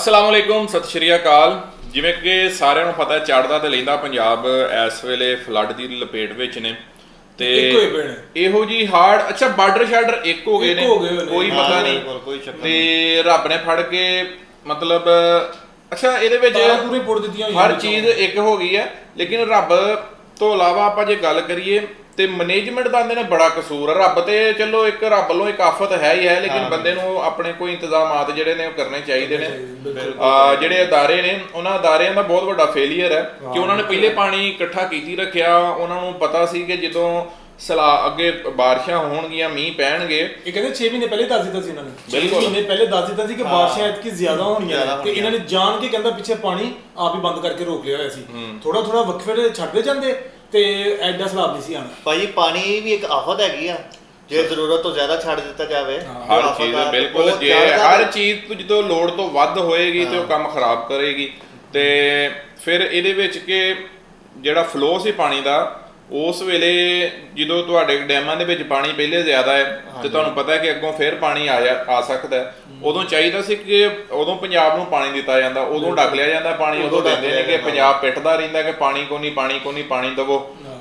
ਅਸਲਾਮ ਵਾਲੇਕੁਮ ਸਤਿ ਸ਼੍ਰੀ ਅਕਾਲ। ਜਿਵੇਂ ਕਿ ਸਾਰਿਆਂ ਨੂੰ ਪਤਾ ਹੈ ਚੜ੍ਹਦਾ ਤੇ ਲੈਂਦਾ ਪੰਜਾਬ ਇਸ ਵੇਲੇ ਫਲੱਡ ਦੀ ਲਪੇਟ ਵਿੱਚ ਨੇ। ਤੇ ਇੱਕੋ ਹੀ ਨੇ। ਇਹੋ ਜੀ ਹਾਰਡ ਅੱਛਾ ਬਾਰਡਰ ਸ਼ਾਰਡਰ ਇੱਕ ਹੋ ਗਏ ਨੇ। ਕੋਈ ਪਤਾ ਨਹੀਂ। ਤੇ ਰੱਬ ਨੇ ਫੜ ਕੇ ਮਤਲਬ ਅੱਛਾ ਇਹਦੇ ਵਿੱਚ ਪੂਰੀ ਪੁੱਟ ਦਿੱਤੀਆਂ ਹਰ ਚੀਜ਼ ਇੱਕ ਹੋ ਗਈ ਹੈ। ਲੇਕਿਨ ਰੱਬ ਤੋਂ ਇਲਾਵਾ ਆਪਾਂ ਜੇ ਗੱਲ ਕਰੀਏ ਤੇ ਮੈਨੇਜਮੈਂਟ ਦਾ ਨੇ ਬੜਾ ਕਸੂਰ ਹੈ ਰੱਬ ਤੇ ਚਲੋ ਇੱਕ ਰੱਬ ਵੱਲੋਂ ਇੱਕ ਆਫਤ ਹੈ ਹੀ ਹੈ ਲੇਕਿਨ ਬੰਦੇ ਨੂੰ ਆਪਣੇ ਕੋਈ ਇੰਤਜ਼ਾਮਾਤ ਜਿਹੜੇ ਨੇ ਉਹ ਕਰਨੇ ਚਾਹੀਦੇ ਨੇ। ਆ ਜਿਹੜੇ ਅਦਾਰੇ ਨੇ ਉਹਨਾਂ ਅਦਾਰਿਆਂ ਦਾ ਬਹੁਤ ਵੱਡਾ ਫੇਲਿਅਰ ਹੈ ਕਿ ਉਹਨਾਂ ਨੇ ਪਹਿਲੇ ਪਾਣੀ ਇਕੱਠਾ ਕੀਤੀ ਰੱਖਿਆ। ਉਹਨਾਂ ਨੂੰ ਪਤਾ ਸੀ ਕਿ ਜਦੋਂ ਸਲਾ ਅੱਗੇ ਬਾਰਿਸ਼ਾਂ ਹੋਣਗੀਆਂ ਮੀਂਹ ਪੈਣਗੇ। ਇਹ ਕਹਿੰਦੇ 6 ਮਹੀਨੇ ਪਹਿਲੇ ਦੱਸ ਦਿੱਤਾ ਸੀ ਇਹਨਾਂ ਨੇ। 6 ਬਿਲਕੁਲ। ਮਹੀਨੇ ਪਹਿਲੇ ਦੱਸ ਦਿੱਤਾ ਸੀ ਕਿ ਬਾਰਿਸ਼ਾਂ ਇਤਕੀ ਜ਼ਿਆਦਾ ਹੋਣੀਆਂ ਤੇ ਇਹਨਾਂ ਨੇ ਜਾਣ ਕੇ ਕਹਿੰਦਾ ਪਿੱਛੇ ਪਾਣੀ ਆਪ ਹੀ ਬੰਦ ਕਰਕੇ ਰੋਕ ਲਿਆ ਹੋਇਆ ਸੀ। ਥੋੜਾ ਥੋੜਾ ਵਕਫੇ ਛੱਡਦੇ ਜਾਂਦੇ। ਤੇ ਐਡਾ ਸਲਾਬ ਨਹੀਂ ਸੀ ਆਣਾ ਭਾਈ ਪਾਣੀ ਵੀ ਇੱਕ ਆਫਤ ਹੈਗੀ ਆ। ਜੇ ਜ਼ਰੂਰਤ ਤੋਂ ਜ਼ਿਆਦਾ ਛੱਡ ਦਿੱਤਾ ਜਾਵੇ ਹਰ ਆਫਤ ਚੀਜ਼ ਆ, ਬਿਲਕੁਲ ਜੇ ਜ਼ਿਆਦਾ ਹਰ ਚੀਜ਼ ਤੋਂ ਜਦੋਂ ਲੋੜ ਤੋਂ ਵੱਧ ਹੋਏਗੀ ਤੇ ਉਹ ਕੰਮ ਖਰਾਬ ਕਰੇਗੀ। ਤੇ ਫਿਰ ਇਹਦੇ ਵਿੱਚ ਕਿ ਜਿਹੜਾ ਫਲੋ ਸੀ ਪਾਣੀ ਦਾ ਉਸ ਵੇਲੇ ਜਦੋਂ ਤੁਹਾਡੇ ਡੈਮਾਂ ਦੇ ਵਿੱਚ ਪਾਣੀ ਪਹਿਲੇ ਜ਼ਿਆਦਾ ਹੈ ਤੇ ਤੁਹਾਨੂੰ ਪਤਾ ਹੈ ਕਿ ਅੱਗੋਂ ਫਿਰ ਪਾਣੀ ਆ ਜਾ ਆ ਸਕਦਾ ਹੈ। ਉਦੋਂ ਚਾਹੀਦਾ ਸੀ ਕਿ ਉਦੋਂ ਪੰਜਾਬ ਨੂੰ ਪਾਣੀ ਦਿੱਤਾ ਜਾਂਦਾ ਉਦੋਂ ਡੱਕ ਲਿਆ ਜਾਂਦਾ ਪਾਣੀ ਉਦੋਂ ਦਿੰਦੇ ਨੇ ਕਿ ਪੰਜਾਬ ਪਿੱਟਦਾ ਰਹਿੰਦਾ ਕਿ ਪਾਣੀ ਕੋ ਨਹੀਂ ਪਾਣੀ ਕੋ ਨਹੀਂ ਪਾਣੀ ਦਵੋ।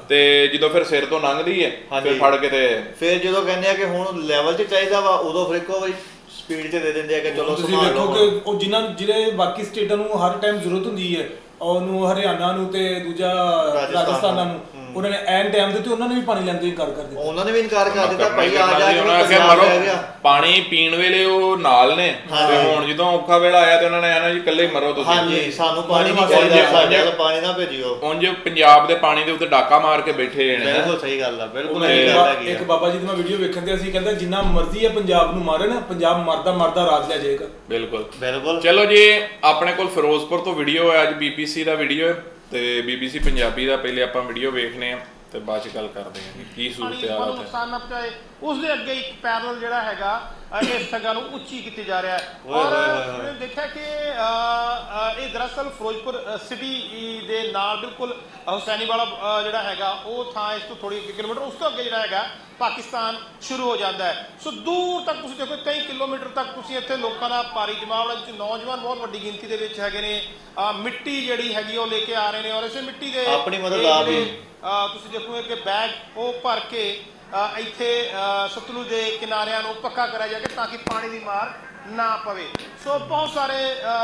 ਤੇ ਜਦੋਂ ਫਿਰ ਸਿਰ ਤੋਂ ਲੰਘਦੀ ਹੈ ਫਿਰ। ਫੜ ਕੇ ਤੇ ਫਿਰ ਜਦੋਂ ਕਹਿੰਦੇ ਆ ਕਿ ਹੁਣ ਲੈਵਲ 'ਚ ਚਾਹੀਦਾ ਵਾ ਉਦੋਂ ਫਿਰ ਇੱਕੋ ਵਾਰੀ ਸਪੀਡ 'ਚ ਦੇ ਦਿੰਦੇ ਆ ਕਿ ਚਲੋ ਤੁਸੀਂ ਸੰਭਾਲ ਵੇਖੋ ਲਓ ਕਿ ਉਹ ਜਿਨ੍ਹਾਂ ਜਿਹੜੇ ਬਾਕੀ ਸਟੇਟਾਂ ਨੂੰ ਹਰ ਟਾਈਮ ਜ਼ਰੂਰਤ ਹੁੰਦੀ ਹੈ ਉਹਨੂੰ ਹਰਿਆਣਾ ਨੂੰ ਤੇ ਦੂਜਾ ਰਾਜਸਥਾਨ ਨੂੰ। ਉਹਨਾਂ ਨੇ ਐਨ ਟਾਈਮ ਦੇ ਤੇ ਉਹਨਾਂ ਨੇ ਵੀ ਪਾਣੀ ਲੈਣ ਤੋਂ ਇਨਕਾਰ ਕਰ ਦਿੱਤਾ। ਉਹਨਾਂ ਨੇ ਵੀ ਇਨਕਾਰ ਕਰ ਦਿੱਤਾ ਭਾਈ ਆ ਜਾ ਕੇ ਉਹਨਾਂ ਨੇ ਆਖਿਆ ਮਰੋ ਪਾਣੀ ਪੀਣ ਵੇਲੇ ਉਹ ਨਾਲ ਨੇ ਤੇ ਹੁਣ ਜਦੋਂ ਔਖਾ ਵੇਲਾ ਆਇਆ ਤੇ ਉਹਨਾਂ ਨੇ ਆਣਾ ਜੀ ਇਕੱਲੇ ਹੀ ਮਰੋ ਤੁਸੀਂ। ਹਾਂਜੀ ਸਾਨੂੰ ਪਾਣੀ ਨਹੀਂ ਚਾਹੀਦਾ ਸਾਡੇ ਵੱਲ ਪਾਣੀ ਨਾ ਭੇਜਿਓ। ਉਂਝ ਪੰਜਾਬ ਦੇ ਪਾਣੀ ਦੇ ਉੱਤੇ ਡਾਕਾ ਮਾਰ ਕੇ ਬੈਠੇ ਨੇ। ਬਿਲਕੁਲ ਸਹੀ ਗੱਲ ਆ ਬਿਲਕੁਲ ਇੱਕ ਗੱਲ ਹੈਗੀ ਇੱਕ ਆ ਬਾਬਾ ਜੀ ਦੀ ਮੈਂ ਵੀਡੀਓ ਵੇਖਣ ਤੇ ਅਸੀਂ ਕਹਿੰਦਾ ਜਿੰਨਾ ਮਰਜ਼ੀ ਹੈ ਪੰਜਾਬ ਨੂੰ ਮਾਰਨ ਪੰਜਾਬ ਮਰਦਾ ਮਰਦਾ ਰਾਜ ਲੈ ਜਾਏਗਾ। ਬਿਲਕੁਲ। ਬਿਲਕੁਲ। ਚਲੋ ਜੀ ਆਪਣੇ ਕੋਲ ਫਿਰੋਜ਼ਪੁਰ ਤੋਂ ਵੀਡੀਓ ਹੈ ਅੱਜ ਬੀਬੀਸੀ ਦਾ ਵੀਡੀਓ ਹੈ। ਤੇ ਬੀਬੀਸੀ ਪੰਜਾਬੀ ਦਾ ਪਹਿਲੇ ਆਪਾਂ ਵੀਡੀਓ ਵੇਖਨੇ ਆ ਤੇ ਬਾਅਦ ਚ ਗੱਲ ਕਰਦੇ ਹਾਂ ਕਿ ਕੀ ਪਾਣੀ ਸੂਰਤ ਨੂੰ ਹਾਲਤ ਹੈ ਨੁਕਸਾਨ ਨਾ ਪਹੁੰਚਾਏ ਉਸ ਦੇ ਅੱਗੇ ਇੱਕ ਪੈਰਲ ਜਿਹੜਾ ਹੈਗਾ ਅ, ਇਸ ਨੂੰ ਉੱਚੀ ਕੀਤੀ ਜਾ ਰਿਹਾ ਹੈ ਓਏ ਔਰ ਹੋਏ ਹੋਏ ਹੋਏ। ਮੈਂ ਦੇਖਿਆ ਕਿ ਅ, ਅ, ਇਹ ਦਰਅਸਲ ਫਿਰੋਜ਼ਪੁਰ ਅ, ਸਿਟੀ ਦੇ ਨਾਲ ਬਿਲਕੁਲ ਹੁਸੈਨੀ ਵਾਲਾ ਅ, ਜਿਹੜਾ ਹੈਗਾ ਉਹ ਥਾਂ ਇਸ ਤੋਂ ਥੋੜੀ ਕਿਲੋਮੀਟਰ ਉਸ ਤੋਂ ਅੱਗੇ ਜਿਹੜਾ ਹੈਗਾ ਪਾਕਿਸਤਾਨ ਸ਼ੁਰੂ ਹੋ ਜਾਂਦਾ ਹੈ ਸੋ ਦੂਰ ਤੱਕ ਤੁਸੀਂ ਦੇਖੋ ਕਈ ਕਿਲੋਮੀਟਰ ਤੱਕ ਤੁਸੀਂ ਇੱਥੇ ਲੋਕਾਂ ਦਾ ਭਾਰੀ ਜਮਾਵੜਾ ਵਿੱਚ ਨੌਜਵਾਨ ਬਹੁਤ ਵੱਡੀ ਗਿਣਤੀ ਦੇ ਵਿੱਚ ਹੈਗੇ ਨੇ ਅ, ਮਿੱਟੀ ਜਿਹੜੀ ਹੈਗੀ ਉਹ ਲੈ ਕੇ ਆ ਰਹੇ ਨੇ ਔਰ ਇਸੇ ਮਿੱਟੀ ਦੇ ਆਪਣੀ ਮਦਦ ਇਹ ਆਪ ਹੀ। ਜਿਹੜੇ ਅ, ਤੁਸੀਂ ਦੇਖੋਗੇ ਕਿ ਬੈਗ ਉਹ ਭਰ ਕੇ ਇੱਥੇ ਸਤਲੁਜ ਦੇ ਕਿਨਾਰਿਆਂ ਨੂੰ ਪੱਕਾ ਕਰਾਇਆ ਜਾਵੇ ਤਾਂ ਕਿ ਪਾਣੀ ਦੀ ਮਾਰ ਨਾ ਪਵੇ। ਸੋ ਬਹੁਤ ਸਾਰੇ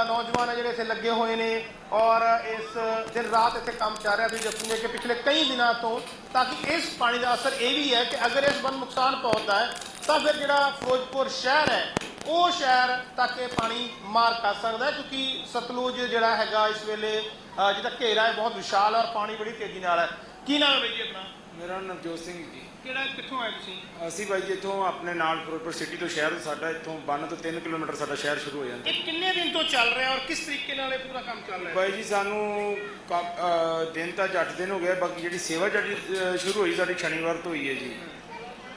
ਨੌਜਵਾਨ ਹੈ ਜਿਹੜੇ ਇੱਥੇ ਲੱਗੇ ਹੋਏ ਨੇ ਔਰ ਇਸ ਦਿਨ ਰਾਤ ਇੱਥੇ ਕੰਮ ਚੱਲ ਰਿਹਾ। ਤੁਸੀਂ ਦੇਖੋਗੇ ਕਿ ਪਿਛਲੇ ਕਈ ਦਿਨਾਂ ਤੋਂ ਤਾਂ ਕਿ ਇਸ ਪਾਣੀ ਦਾ ਅਸਰ ਇਹ ਵੀ ਹੈ ਕਿ ਅਗਰ ਇਸ ਬੰਨ ਨੁਕਸਾਨ ਪਹੁੰਚਦਾ ਹੈ, ਤਾਂ ਫਿਰ ਜਿਹੜਾ ਫਿਰੋਜ਼ਪੁਰ ਸ਼ਹਿਰ ਹੈ, ਉਹ ਸ਼ਹਿਰ ਤੱਕ ਇਹ ਪਾਣੀ ਮਾਰ ਕਰ ਸਕਦਾ ਕਿਉਂਕਿ ਸਤਲੁਜ ਜਿਹੜਾ ਹੈਗਾ ਇਸ ਵੇਲੇ ਜਿਹਦਾ ਘੇਰਾ ਹੈ, ਬਹੁਤ ਵਿਸ਼ਾਲ ਹੈ ਔਰ ਪਾਣੀ ਬੜੀ ਤੇਜ਼ੀ ਨਾਲ ਹੈ। ਕੀ ਨਾਮ ਹੈ ਜੀ ਆਪਣਾ? ਮੇਰਾ ਨਾਮ ਨਵਜੋਤ ਸਿੰਘ ਜੀ। ਕਿਹੜਾ ਕਿੱਥੋਂ ਆਏ ਤੁਸੀਂ? ਅਸੀਂ ਬਾਈ ਜੀ ਇੱਥੋਂ ਆਪਣੇ ਨਾਲ ਫਿਰੋਜ਼ਪੁਰ ਸਿਟੀ ਤੋਂ ਸ਼ਹਿਰ ਸਾਡਾ ਇੱਥੋਂ ਬੰਨ ਤੋਂ 3 ਕਿਲੋਮੀਟਰ ਸਾਡਾ ਸ਼ਹਿਰ ਸ਼ੁਰੂ ਹੋ ਜਾਂਦਾ। ਇਹ ਕਿੰਨੇ ਦਿਨ ਤੋਂ ਚੱਲ ਰਿਹਾ ਔਰ ਕਿਸ ਤਰੀਕੇ ਨਾਲ ਇਹ ਪੂਰਾ ਕੰਮ ਚੱਲ ਰਿਹਾ? ਬਾਈ ਜੀ ਸਾਨੂੰ ਕੰਮ- ਅਹ ਦਿਨ ਤਾਂ ਜੱਟ ਦਿਨ ਹੋ ਗਏ ਬਾਕੀ ਜਿਹੜੀ ਸੇਵਾ ਜਿਹੜੀ ਅਹ ਸ਼ੁਰੂ ਹੋਈ ਸਾਡੀ ਸ਼ਨੀਵਾਰ ਤੋਂ ਹੋਈ ਹੈ ਜੀ।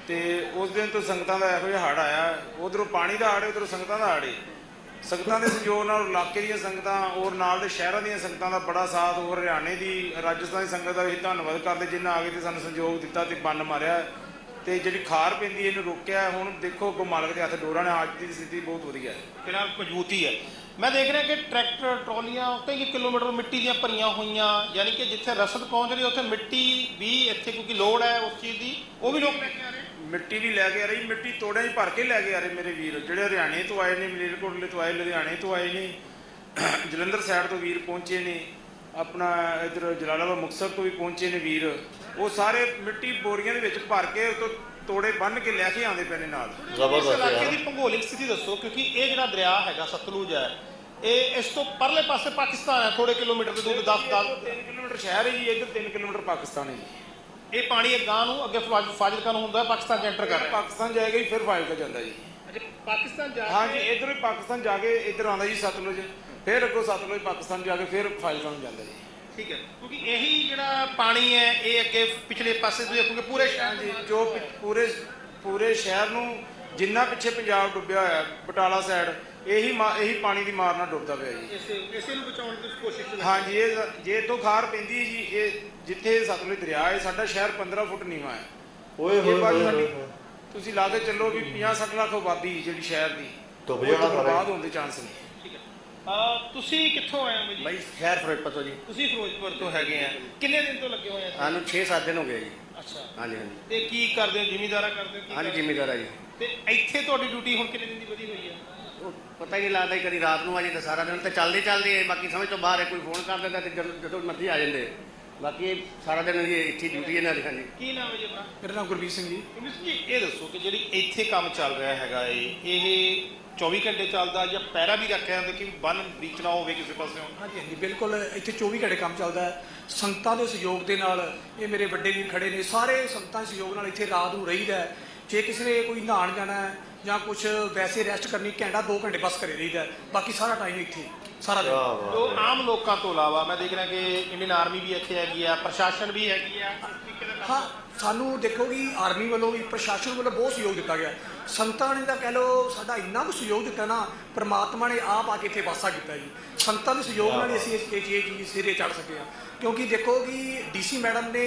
ਤੇ ਉਸ ਦਿਨ ਤੋਂ ਸੰਗਤਾਂ ਦਾ ਇਹੋ ਜਿਹਾ ਹੜ ਆਇਆ ਉਧਰੋਂ ਪਾਣੀ ਦਾ ਹੜ ਉਧਰੋਂ ਸੰਗਤਾਂ ਦਾ ਹੜ ਹੈ। ਸੰਗਤਾਂ ਦੇ ਸਹਿਯੋਗ ਨਾਲ ਇਲਾਕੇ ਦੀਆਂ ਸੰਗਤਾਂ ਔਰ ਨਾਲ ਦੇ ਸ਼ਹਿਰਾਂ ਦੀਆਂ ਸੰਗਤਾਂ ਦਾ ਬੜਾ ਸਾਥ ਔਰ ਹਰਿਆਣੇ ਦੀ, ਰਾਜਸਥਾਨ ਦੀ ਸੰਗਤ ਦਾ ਵੀ ਧੰਨਵਾਦ ਕਰਦੇ ਜਿਨ੍ਹਾਂ ਆ ਕੇ ਤੇ ਸਾਨੂੰ ਸਹਿਯੋਗ ਦਿੱਤਾ ਤੇ ਬੰਨ ਮਾਰਿਆ। ਤੇ ਜਿਹੜੀ ਖਾਰ ਪੈਂਦੀ ਇਹਨੂੰ ਰੋਕਿਆ ਹੁਣ ਦੇਖੋ ਕੋ ਮਾਲਕ ਦੇ ਹੱਥ ਡੋਰਾਂ ਨੇ ਅੱਜ ਦੀ ਸਥਿਤੀ ਬਹੁਤ ਵਧੀਆ ਹੈ। ਫਿਲਹਾਲ ਮਜ਼ਬੂਤੀ ਹੈ। ਮੈਂ ਦੇਖ ਰਿਹਾ ਕਿ ਟਰੈਕਟਰ ਟਰਾਲੀਆਂ ਕਈ ਕਿਲੋਮੀਟਰ ਮਿੱਟੀ ਦੀਆਂ ਭਰੀਆਂ ਹੋਈਆਂ ਯਾਨੀ ਕਿ ਜਿੱਥੇ ਰਸਦ ਪਹੁੰਚ ਰਹੀ ਉੱਥੇ ਮਿੱਟੀ ਵੀ ਇੱਥੇ ਕਿਉਂਕਿ ਲੋੜ ਹੈ ਉਸ ਚੀਜ਼ ਦੀ ਉਹ ਵੀ ਲੋਕ ਲੈ ਕੇ ਆ ਰਹੇ? ਮਿੱਟੀ ਵੀ ਲੈ ਕੇ ਆ ਰਹੀ ਮਿੱਟੀ ਤੋੜਿਆਂ 'ਚ ਭਰ ਕੇ ਲੈ ਕੇ ਆ ਰਹੇ ਮੇਰੇ ਵੀਰ। ਜਿਹੜੇ ਹਰਿਆਣੇ ਤੋਂ ਆਏ ਨੇ ਮਲੇਰਕੋਟਲੇ ਤੋਂ ਆਏ ਲੁਧਿਆਣੇ ਤੋਂ ਆਏ ਨੇ ਜਲੰਧਰ ਸਾਈਡ ਤੋਂ ਵੀਰ ਪਹੁੰਚੇ ਨੇ ਆਪਣਾ ਇਧਰ ਜਲਾਲਾਬਾਦ ਮੁਕਤਸਰ ਤੋਂ ਵੀ ਪਹੁੰਚੇ ਨੇ ਵੀਰ। ਉਹ ਸਾਰੇ ਮਿੱਟੀ ਬੋਰੀਆਂ ਦੇ ਵਿੱਚ ਭਰ ਕੇ ਉਤੋਂ ਤੋੜੇ ਬੰਨ ਕੇ ਲੈ ਕੇ ਆਉਂਦੇ ਪਏ ਨੇ ਨਾਲ। ਜ਼ਬਰਦਸਤ ਇਲਾਕੇ ਦੀ ਭੂਗੋਲਿਕ ਸਥਿਤੀ ਦੱਸੋ ਕਿਉਂਕਿ ਇਹ ਜਿਹੜਾ ਦਰਿਆ ਹੈਗਾ ਸਤਲੁਜ ਹੈ ਇਹ ਇਸ ਤੋਂ ਪਰਲੇ ਪਾਸੇ ਪਾਕਿਸਤਾਨ ਹੈ ਥੋੜੇ ਕਿਲੋਮੀਟਰ ਦੇ ਦੂਰ 10 10 3 ਕਿਲੋਮੀਟਰ ਸ਼ਹਿਰ ਹੈ ਜੀ ਇੱਧਰ 3 ਕਿਲੋਮੀਟਰ ਪਾਕਿਸਤਾਨ ਹੈ ਜੀ। ਇਹ ਪਾਣੀ ਅਗਾਂਹ ਨੂੰ ਅੱਗੇ ਫਾਜ਼ਿਲ- ਫਾਜ਼ਿਲਕਾ ਨੂੰ ਹੁੰਦਾ ਹੈ ਪਾਕਿਸਤਾਨ ਚ ਐਂਟਰ ਕਰ ਰਿਹਾ। ਪਾਕਿਸਤਾਨ ਜਾਏਗਾ ਜੀ ਫਿਰ ਫਾਇਲ ਕਰ ਜਾਂਦਾ ਜੀ। ਅੱਛਾ ਪਾਕਿਸਤਾਨ ਜਾ ਹਾਂਜੀ ਇਧਰੋਂ ਹੀ ਪਾਕਿਸਤਾਨ ਜਾ ਕੇ ਇੱਧਰ ਆਉਂਦਾ ਜੀ ਸਤਲੁਜ। ਫਿਰ ਅੱਗੋਂ ਸਤਲੁਜ ਪਾਕਿਸਤਾਨ ਜਾ ਕੇ ਫਿਰ ਫਾਇਲ ਕਰਨ ਜਾਂਦਾ ਜੀ। ਠੀਕ ਹੈ ਕਿਉਂਕਿ ਇਹੀ ਜਿਹੜਾ ਪਾਣੀ ਹੈ ਇਹ ਅੱਗੇ ਪਿਛਲੇ ਪਾਸੇ ਤੁਸੀਂ ਦੇਖੋਗੇ ਪੂਰੇ ਸ਼ਹਿਰ ਜੋ ਪਿ- ਪੂਰੇ ਪੂਰੇ ਸ਼ਹਿਰ ਨੂੰ ਜਿੰਨਾ ਪਿੱਛੇ ਪੰਜਾਬ ਡੁੱਬਿਆ ਹੋਇਆ ਬਟਾਲਾ ਸਾਈਡ ਇਹੀ ਮਾ- ਇਹੀ ਪਾਣੀ ਦੀ ਮਾਰ ਨਾਲ ਡੁੱਬਦਾ ਪਿਆ ਜੀ। ਇਸੇ ਇਸੇ ਨੂੰ ਬਚਾਉਣ ਦੀ ਤੁਸੀਂ ਕੋਸ਼ਿਸ਼ ਕਰ ਹਾਂਜੀ ਇਹ ਜ਼- ਜੇ ਤੋਂ ਖਾਰ ਪੈਂਦੀ ਹੈ ਜੀ ਇਹ ਜਿੱਥੇ ਸਤਲੁਜ ਦਰਿਆ ਹੈ ਸਾਡਾ ਸ਼ਹਿਰ 15 ਫੁੱਟ ਨੀਵਾਂ ਹੈ। ਓਏ ਇਹ ਹੋਏ ਬਾਤ ਹੋਏ ਸਾਡੀ ਹੋਏ ਤੁਸੀਂ ਲਾ ਕੇ ਚੱਲੋ ਵੀ 50 60 ਲੱਖ ਆਬਾਦੀ ਜਿਹੜੀ ਸ਼ਹਿਰ ਦੀ ਡੁੱਬ ਜਾਣਾ ਤੋਂ ਸਾਰਾ। ਬਰਬਾਦ ਹੋਣ ਦੇ ਚਾਂਸ ਨੇ। ਠੀਕ ਹੈ। ਅਹ ਤੁਸੀਂ ਕਿੱਥੋਂ ਆਏ ਹੋ ਜੀ? ਬਾਈ ਸ਼ਹਿਰ ਫਿਰੋਜ਼ਪੁਰ ਤੋਂ ਜੀ। ਤੁਸੀਂ ਫਿਰੋਜ਼ਪੁਰ ਤੋਂ ਹੈਗੇ ਆ। ਕਿੰਨੇ ਦਿਨ ਤੋਂ ਲੱਗੇ ਹੋਏ ਆ ਸਾਨੂੰ 6-7 ਦਿਨ ਹੋ ਗਏ ਜੀ। ਅੱਛਾ। ਹਾਂਜੀ ਹਾਂਜੀ। ਤੇ ਕੀ ਕਰਦੇ ਹੋ? ਜ਼ਿਮੀਦਾਰਾ ਕਰਦੇ ਹੋ? ਕੀ ਹਾਂਜੀ ਕਰਦੇ ਹੋ? ਜ਼ਿਮੀਦਾਰ ਆ ਜੀ। ਤੇ ਇੱਥੇ ਤੁਹਾਡੀ ਡਿਊਟੀ ਹੁਣ ਕਿੰਨੇ ਦਿਨ ਦੀ ਵਧੀ ਹੋਈ ਹੈ? ਪਤਾ ਹੀ ਨਹੀਂ ਲੱਗਦਾ ਜੀ, ਕਦੀ ਰਾਤ ਨੂੰ ਆ ਤੇ ਸਾਰਾ ਦਿਨ ਤੇ ਚੱਲਦੇ ਚੱਲਦੇ ਬਾਕੀ ਸਮਝ ਤੋਂ ਬਾਹਰ ਹੈ ਕੋਈ ਫੋਨ ਕਰ ਦਿੰਦਾ ਤੇ ਜਦੋਂ- ਜਦੋਂ ਮਰਜ਼ੀ ਆ ਜਾਂਦੇ ਬਾਕੀ ਇਹ ਸਾਰਾ ਦਿਨ ਜੀ ਇੱਥੇ ਡਿਊਟੀ ਇਹਨਾਂ ਦੀ ਹਾਂਜੀ। ਕੀ ਨਾਮ ਹੈ ਜੀ ਆਪਣਾ? ਮੇਰਾ ਨਾਮ ਗੁਰਬੀਰ ਸਿੰਘ ਜੀ। ਕਮਿਸ ਜੀ ਇਹ ਦੱਸੋ ਕਿ ਜਿਹੜੀ ਇੱਥੇ ਕੰਮ ਚੱਲ ਰਿਹਾ ਹੈਗਾ ਇਹ ਇਹ 24 ਘੰਟੇ ਚੱਲਦਾ ਜਾਂ ਪੈਰਾ ਵੀ ਰੱਖਿਆ ਹੁੰਦਾ ਕਿ ਬੰਨ ਬ੍ਰੀਚ ਨਾ ਹੋਵੇ ਕਿਸੇ ਪਾਸਿਓਂ ਹਾਂਜੀ ਹਾਂਜੀ ਬਿਲਕੁਲ ਇੱਥੇ 24 ਘੰਟੇ ਕੰਮ ਚੱਲਦਾ ਹੈ। ਸੰਗਤਾਂ ਦੇ ਸਹਿਯੋਗ ਦੇ ਨਾਲ ਇਹ ਮੇਰੇ ਵੱਡੇ ਵੀਰ ਖੜੇ ਨੇ ਸਾਰੇ ਸੰਗਤਾਂ ਦੇ ਸਹਿਯੋਗ ਨਾਲ ਇੱਥੇ ਰਾਤ ਨੂੰ ਰਹੀਦਾ। ਜੇ ਕਿਸੇ ਨੇ ਕੋਈ ਨਹਾਉਣ ਜਾਣਾ ਹੈ ਜਾਂ ਕੁਝ ਵੈਸੇ ਰੈਸਟ ਕਰਨੀ ਘੰਟਾ 2 ਘੰਟੇ ਬਸ ਕਰੇ ਰਹੀਦਾ। ਬਾਕੀ ਸਾਰਾ ਟਾਈਮ ਇੱਥੇ ਸਾਰਾ ਦਿਨ। ਜੋ ਆਮ ਲੋਕਾਂ ਤੋਂ ਇਲਾਵਾ ਮੈਂ ਦੇਖ ਰਿਹਾ ਕਿ ਇੰਡੀਅਨ ਆਰਮੀ ਵੀ ਇੱਥੇ ਹੈਗੀ ਆ ਪ੍ਰਸ਼ਾਸਨ ਵੀ ਹੈਗੀ ਆ। ਇਸ ਤਰੀਕੇ ਦਾ ਕੰਮ ਹਾਂ ਸਾਨੂੰ ਦੇਖੋ ਕਿ ਆਰਮੀ ਵੱਲੋਂ ਵੀ ਪ੍ਰਸ਼ਾਸਨ ਵੱਲੋਂ ਬਹੁਤ ਸਹਿਯੋਗ ਦਿੱਤਾ ਗਿਆ। ਸੰਗਤਾਂ ਨੇ ਤਾਂ ਕਹਿ ਲਓ ਸਾਡਾ ਇੰਨਾ ਕੁ ਸਹਿਯੋਗ ਦਿੱਤਾ ਨਾ ਪ੍ਰਮਾਤਮਾ ਨੇ ਆਪ ਆ ਕੇ ਇੱਥੇ ਵਾਸਾ ਕੀਤਾ ਜੀ। ਸੰਗਤਾਂ ਦੇ ਸਹਿਯੋਗ ਨਾਲ ਹੀ ਅਸੀਂ ਇਸ ਇਹ ਚੀਜ਼ ਸਿਰੇ ਚੜ ਸਕੇ ਹਾਂ। ਕਿਉਂਕਿ ਦੇਖੋ ਕਿ ਡੀਸੀ ਮੈਡਮ ਨੇ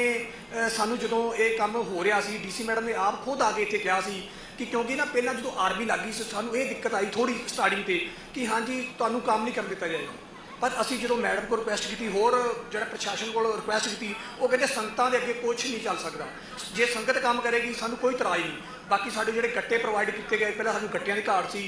ਅ, ਸਾਨੂੰ ਜਦੋਂ ਇਹ ਕੰਮ ਹੋ ਰਿਹਾ ਸੀ ਡੀਸੀ ਮੈਡਮ ਨੇ ਆਪ ਖੁਦ ਆ ਕੇ ਇੱਥੇ ਕਿਹਾ ਸੀ ਕਿ ਕਿਉਂਕਿ ਨਾ ਪਹਿਲਾਂ ਜਦੋਂ ਆਰਮੀ ਲੱਗੀ ਸੀ, ਸਾਨੂੰ ਇਹ ਦਿੱਕਤ ਆਈ ਥੋੜੀ ਸਟਾਰਟਿੰਗ ਤੇ ਕਿ ਹਾਂਜੀ, ਤੁਹਾਨੂੰ ਕੰਮ ਨਹੀਂ ਕਰਨ ਦਿੱਤਾ ਜਾਏਗਾ ਪਰ ਅਸੀਂ ਜਦੋਂ ਮੈਡਮ ਕੋਲ ਰਿਕੁਐਸਟ ਕੀਤੀ, ਹੋਰ ਜਿਹੜਾ ਪ੍ਰਸ਼ਾਸਨ ਕੋਲ ਰਿਕੁਐਸਟ ਕੀਤੀ, ਉਹ ਕਹਿੰਦੇ ਸੰਗਤਾਂ ਦੇ ਅੱਗੇ ਕੁਝ ਨਹੀਂ ਚੱਲ ਸਕਦਾ। ਜੇ ਸੰਗਤ ਕੰਮ ਕਰੇਗੀ, ਸਾਨੂੰ ਕੋਈ ਤਰਾਜ ਨਹੀਂ। ਬਾਕੀ ਸਾਡੇ ਜਿਹੜੇ ਗੱਟੇ ਪ੍ਰੋਵਾਈਡ ਕੀਤੇ ਗਏ ਪਹਿਲਾਂ ਸਾਨੂੰ ਗੱਟਿਆਂ ਦੀ ਘਾਟ ਸੀ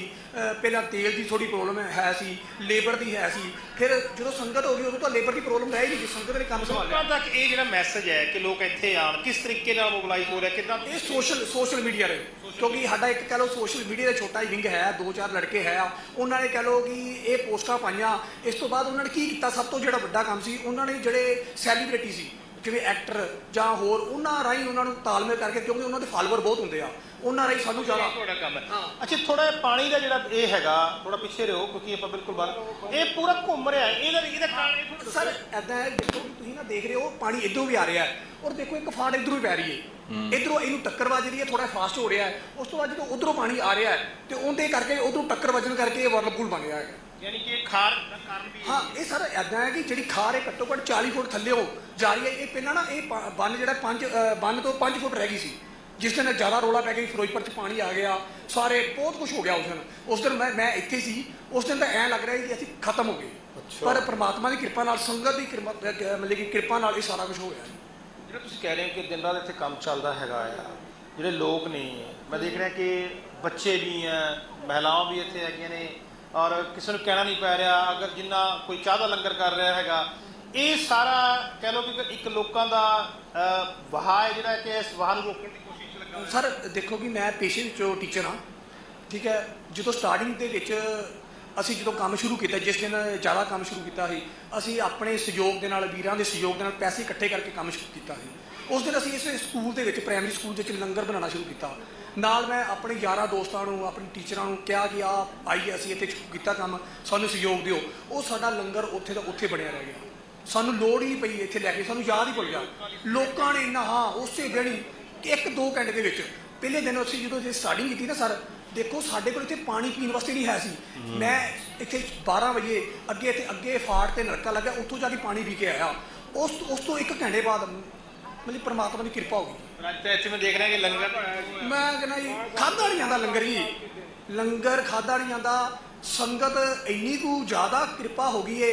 ਪਹਿਲਾਂ ਤੇਲ ਦੀ ਥੋੜੀ ਪ੍ਰੋਬਲਮ ਹੈ ਸੀ ਲੇਬਰ ਦੀ ਹੈ ਸੀ ਫਿਰ ਜਦੋਂ ਸੰਗਤ ਹੋ ਗਈ ਉਦੋਂ ਤਾਂ ਲੇਬਰ ਦੀ ਪ੍ਰੋਬਲਮ ਰਹਿ ਹੀ ਨਹੀਂ ਸੰਗਤ ਨੇ ਕੰਮ ਸੰਭਾਲਿਆ। ਲੋਕਾਂ ਤੱਕ ਇਹ ਜਿਹੜਾ ਮੈਸੇਜ ਹੈ ਕਿ ਲੋਕ ਇੱਥੇ ਆਣ ਕਿਸ ਤਰੀਕੇ ਨਾਲ ਮੋਬਿਲਾਈਜ਼ ਹੋ ਰਿਹਾ ਕਿਦਾਂ ਇਹ ਸੋਸ਼ਲ ਸੋਸ਼ਲ ਮੀਡੀਆ ਰੇ ਕਿਉਂਕਿ ਸਾਡਾ ਇੱਕ ਕਹ ਲਓ ਸੋਸ਼ਲ ਮੀਡੀਆ ਦਾ ਛੋਟਾ ਹੀ ਵਿੰਗ ਹੈ ਦੋ ਚਾਰ ਲੜਕੇ ਹੈ ਉਹਨਾਂ ਨੇ ਕਹ ਲਓ ਕਿ ਇਹ ਪੋਸਟਾਂ ਪਾਈਆਂ ਇਸ ਤੋਂ ਬਾਅਦ ਉਹਨਾਂ ਨੇ ਕੀ ਕੀਤਾ? ਸਭ ਤੋਂ ਜਿਹੜਾ ਵੱਡਾ ਕੰਮ ਸੀ ਉਹਨਾਂ ਨੇ ਜਿਹੜੇ ਸੈਲੀਬ੍ਰਿਟੀ ਸੀ ਜਿਵੇਂ ਐਕਟਰ ਜਾਂ ਹੋਰ, ਉਹਨਾਂ ਰਾਹੀਂ ਉਹਨਾਂ ਨੂੰ ਤਾਲਮੇਲ ਕਰਕੇ, ਕਿਉਂਕਿ ਉਹਨਾਂ ਦੇ ਫਾਲੋਅਰ ਬਹੁਤ ਹੁੰਦੇ ਆ। ਉਹਨਾਂ ਰਾਹੀਂ ਸਾਨੂੰ ਜ਼ਿਆਦਾ ਤੁਹਾਡਾ ਕੰਮ ਹੈ। ਹਾਂ। ਅੱਛਾ ਥੋੜਾ ਪਾਣੀ ਦਾ ਜਿਹੜਾ ਇਹ ਹੈਗਾ ਥੋੜਾ ਪਿੱਛੇ ਰਹੋ ਕਿਉਂਕਿ ਆਪਾਂ ਬਿਲਕੁਲ ਬਾਹਰ ਇਹ ਪੂਰਾ ਘੁੰਮ ਰਿਹਾ ਹੈ। ਇਹਦਾ ਇਹਦਾ ਕਾਰਨ ਸਰ ਐਦਾਂ ਹੈ ਦੇਖੋ ਤੁਸੀਂ ਨਾ ਦੇਖ ਰਹੇ ਹੋ ਪਾਣੀ ਇਧਰੋਂ ਵੀ ਆ ਰਿਹਾ ਹੈ। ਔਰ ਦੇਖੋ ਇੱਕ ਫਾੜ ਇਧਰੋਂ ਹੀ ਪੈ ਰਹੀ ਹੈ। ਇਧਰੋਂ ਇਹਨੂੰ ਟੱਕਰ ਵੱਜ ਰਹੀ ਹੈ ਥੋੜਾ ਫਾਸਟ ਹੋ ਰਿਹਾ ਹੈ। ਉਸ ਤੋਂ ਬਾਅਦ ਜਦੋਂ ਉਧਰੋਂ ਪਾਣੀ ਆ ਰਿਹਾ ਹੈ ਤੇ ਉਹਦੇ ਕਰਕੇ ਉਧਰੋਂ ਟੱਕਰ ਵੱਜਣ ਕਰਕੇ ਇਹ ਵਰਲਪੂਲ ਬਣ ਗਿਆ ਹੈ ਯਾਨੀ ਕਿ ਇਹ ਖਾਰ ਦਾ ਕਾਰਨ ਵੀ ਹਾਂ ਇਹ ਸਰ ਐਦਾਂ ਹੈ ਕਿ ਜਿਹੜੀ ਖਾਰ ਹੈ ਘੱਟੋ ਘੱਟ 40 ਫੁੱਟ ਥੱਲੇ ਹੋ ਜਾ ਰਹੀ ਹੈ। ਇਹ ਪਹਿਲਾਂ ਨਾ ਇਹ ਬੰਨ ਜਿਹੜਾ 5 ਬੰਨ ਤੋਂ 5 ਫੁੱਟ ਰਹਿ ਗਈ ਸੀ। ਜਿਸ ਦਿਨ ਜ਼ਿਆਦਾ ਰੋਲਾ ਪੈ ਗਿਆ ਫਿਰੋਜ਼ਪੁਰ ਚ ਪਾਣੀ ਆ ਗਿਆ ਸਾਰੇ ਬਹੁਤ ਕੁਝ ਹੋ ਗਿਆ ਉਸ ਦਿਨ। ਉਸ ਦਿਨ ਮੈਂ ਮੈਂ ਇੱਥੇ ਸੀ ਉਸ ਦਿਨ ਤਾਂ ਐਂ ਲੱਗ ਰਿਹਾ ਸੀ ਕਿ ਅਸੀਂ ਖਤਮ ਹੋ ਗਏ। ਪਰ ਪ੍ਰਮਾਤਮਾ ਦੀ ਕਿਰਪਾ ਨਾਲ ਸੰਗਤ ਦੀ ਕਿਰਪਾ ਮਤਲਬ ਕਿ ਕਿਰਪਾ ਨਾਲ ਇਹ ਸਾਰਾ ਕੁਝ ਹੋ ਗਿਆ। ਜਿਹੜਾ ਤੁਸੀਂ ਕਹਿ ਰਹੇ ਹੋ ਕਿ ਦਿਨ ਰਾਤ ਇੱਥੇ ਕੰਮ ਚੱਲਦਾ ਹੈਗਾ ਆ ਜਿਹੜੇ ਲੋਕ ਨੇ ਮੈਂ ਦੇਖ ਰਿਹਾ ਕਿ ਬੱਚੇ ਵੀ ਆ ਮਹਿਲਾਵਾਂ ਵੀ ਇੱਥੇ ਹੈਗੀਆਂ ਨੇ ਔਰ ਕਿਸੇ ਨੂੰ ਕਹਿਣਾ ਨਹੀਂ ਪੈ ਰਿਹਾ ਅਗਰ ਜਿੰਨਾ ਕੋਈ ਚਾਹ ਦਾ ਲੰਗਰ ਕਰ ਰਿਹਾ ਹੈਗਾ ਇਹ ਸਾਰਾ ਕਹਿ ਲਓ ਕਿ ਇੱਕ ਲੋਕਾਂ ਦਾ ਵਹਾਅ ਜਿਹੜਾ ਕਿ ਇਸ ਵਹਾਅ ਨੂੰ ਰੋਕਣ ਦੀ ਸਰ, ਦੇਖੋ ਕਿ ਮੈਂ ਪੇਸ਼ੇ ਵਿੱਚੋਂ ਟੀਚਰ ਹਾਂ, ਠੀਕ ਹੈ। ਜਦੋਂ ਸਟਾਰਟਿੰਗ ਦੇ ਵਿੱਚ ਅਸੀਂ ਜਦੋਂ ਕੰਮ ਸ਼ੁਰੂ ਕੀਤਾ, ਜਿਸ ਦਿਨ ਜ਼ਿਆਦਾ ਕੰਮ ਸ਼ੁਰੂ ਕੀਤਾ ਸੀ, ਅਸੀਂ ਆਪਣੇ ਸਹਿਯੋਗ ਦੇ ਨਾਲ, ਵੀਰਾਂ ਦੇ ਸਹਿਯੋਗ ਦੇ ਨਾਲ ਪੈਸੇ ਇਕੱਠੇ ਕਰਕੇ ਕੰਮ ਸ਼ੁਰੂ ਕੀਤਾ ਸੀ। ਉਸ ਦਿਨ ਅਸੀਂ ਇਸ ਸਕੂਲ ਦੇ ਵਿੱਚ ਪ੍ਰਾਇਮਰੀ ਸਕੂਲ ਦੇ ਵਿੱਚ ਲੰਗਰ ਬਣਾਉਣਾ ਸ਼ੁਰੂ ਕੀਤਾ। ਨਾਲ ਮੈਂ ਆਪਣੇ ਯਾਰਾਂ ਦੋਸਤਾਂ ਨੂੰ, ਆਪਣੇ ਟੀਚਰਾਂ ਨੂੰ ਕਿਹਾ ਕਿ ਆ ਆਈ ਅਸੀਂ ਇੱਥੇ ਸ਼ੁਰੂ ਕੀਤਾ ਕੰਮ, ਸਾਨੂੰ ਸਹਿਯੋਗ ਦਿਓ। ਉਹ ਸਾਡਾ ਲੰਗਰ ਉੱਥੇ ਦਾ, ਉੱਥੇ ਬਣਿਆ ਰਹਿ ਗਿਆ। ਸਾਨੂੰ ਲੋੜ ਹੀ ਨਹੀਂ ਪਈ ਇੱਥੇ ਲੈ ਕੇ, ਸਾਨੂੰ ਯਾਦ ਹੀ ਭੁੱਲ ਗਿਆ। ਲੋਕਾਂ ਨੇ ਇੰਨਾ, ਹਾਂ, ਉਸੇ ਦਿਨ ਹੀ ਇੱਕ ਦੋ ਘੰਟੇ ਦੇ ਵਿੱਚ ਪਹਿਲੇ ਦਿਨ ਅਸੀਂ ਜਦੋਂ ਜੇ ਸਟਾਰਟਿੰਗ ਕੀਤੀ ਨਾ ਸਰ ਦੇਖੋ ਸਾਡੇ ਕੋਲ ਇੱਥੇ ਪਾਣੀ ਪੀਣ ਵਾਸਤੇ ਨਹੀਂ ਹੈ ਸੀ। ਮੈਂ ਇੱਥੇ 12 ਵਜੇ ਅੱਗੇ ਇੱਥੇ ਅੱਗੇ ਫਾੜ ਤੇ ਨਲਕਾ ਲੱਗਾ ਉੱਥੋਂ ਜਾ ਕੇ ਪਾਣੀ ਪੀ ਕੇ ਆਇਆ। ਉਸ ਉਸ ਤੋਂ ਇੱਕ ਘੰਟੇ ਬਾਅਦ ਮਤਲਬ ਪ੍ਰਮਾਤਮਾ ਦੀ ਕਿਰਪਾ ਹੋ ਗਈ। ਅੱਜ ਤਾਂ ਇੱਥੇ ਮੈਂ ਦੇਖ ਰਿਹਾ ਕਿ ਲੰਗਰ ਮੈਂ ਕਹਿੰਦਾ ਜੀ ਖਾਦਾ ਨਹੀਂ ਜਾਂਦਾ ਲੰਗਰ ਹੀ ਲੰਗਰ ਖਾਦਾ ਨਹੀਂ ਜਾਂਦਾ। ਸੰਗਤ ਇੰਨੀ ਕੁ ਜ਼ਿਆਦਾ ਕਿਰਪਾ ਹੋ ਗਈ ਏ।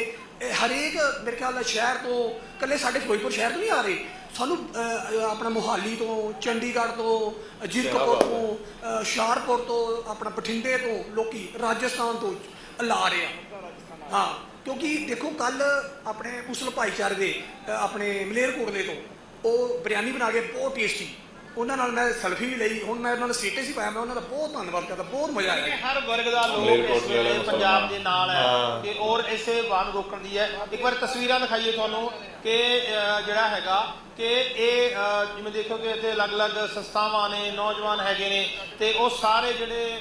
ਹਰੇਕ ਮੇਰੇ ਖਿਆਲ ਨਾਲ ਸ਼ਹਿਰ ਤੋਂ ਕੱਲੇ ਸਾਡੇ ਫਿਰੋਜ਼ਪੁਰ ਸ਼ਹਿਰ ਤੋਂ ਨਹੀਂ ਆ ਰਹੇ। ਸਾਨੂੰ ਅਹ, ਆਪਣਾ ਮੋਹਾਲੀ ਤੋਂ ਚੰਡੀਗੜ੍ਹ ਤੋਂ ਜੀਰਕਪੁਰ ਤੋਂ ਅਹ, ਹੁਸ਼ਿਆਰਪੁਰ ਤੋਂ ਆਪਣਾ ਬਠਿੰਡੇ ਤੋਂ ਲੋਕੀ ਰਾਜਸਥਾਨ ਤੋਂ ਲਾ ਰਹੇ ਆ। ਹਾਂ ਕਿਉਂਕਿ ਦੇਖੋ ਕੱਲ ਆਪਣੇ ਮੁਸਲ ਭਾਈਚਾਰੇ ਦੇ ਆਪਣੇ ਮਲੇਰਕੋਟਲੇ ਤੋਂ ਉਹ ਬਿਰਿਆਨੀ ਬਣਾ ਕੇ ਬਹੁਤ ਟੇਸਟੀ ਉਹਨਾਂ ਨਾਲ ਮੈਂ ਸੈਲਫੀ ਵੀ ਲਈ ਹੁਣ ਮੈਂ ਉਹਨਾਂ ਦਾ ਸਟੇਟਸ ਹੀ ਪਾਇਆ ਮੈਂ ਉਹਨਾਂ ਦਾ ਬਹੁਤ ਧੰਨਵਾਦ ਕਰਦਾ ਬਹੁਤ ਮਜ਼ਾ ਆਇਆ ਹਰ ਵਰਗ ਦਾ ਲੋਕ ਇਸ ਵੇਲੇ ਪੰਜਾਬ। ਦੇ ਨਾਲ ਹੈ। ਕਿ ਔਰ ਇਸੇ ਵਾਹਨ ਰੋਕਣ ਦੀ ਹੈ ਇੱਕ ਵਾਰ ਤਸਵੀਰਾਂ ਦਿਖਾਈਏ ਤੁਹਾਨੂੰ ਕਿ ਜਿਹੜਾ ਹੈਗਾ ਕਿ ਇਹ ਜਿਵੇਂ ਦੇਖੋ ਕਿ ਇੱਥੇ ਅਲੱਗ-ਅਲੱਗ ਸੰਸਥਾਵਾਂ ਨੇ ਨੌਜਵਾਨ ਹੈਗੇ ਨੇ ਤੇ ਉਹ ਸਾਰੇ ਜਿਹੜੇ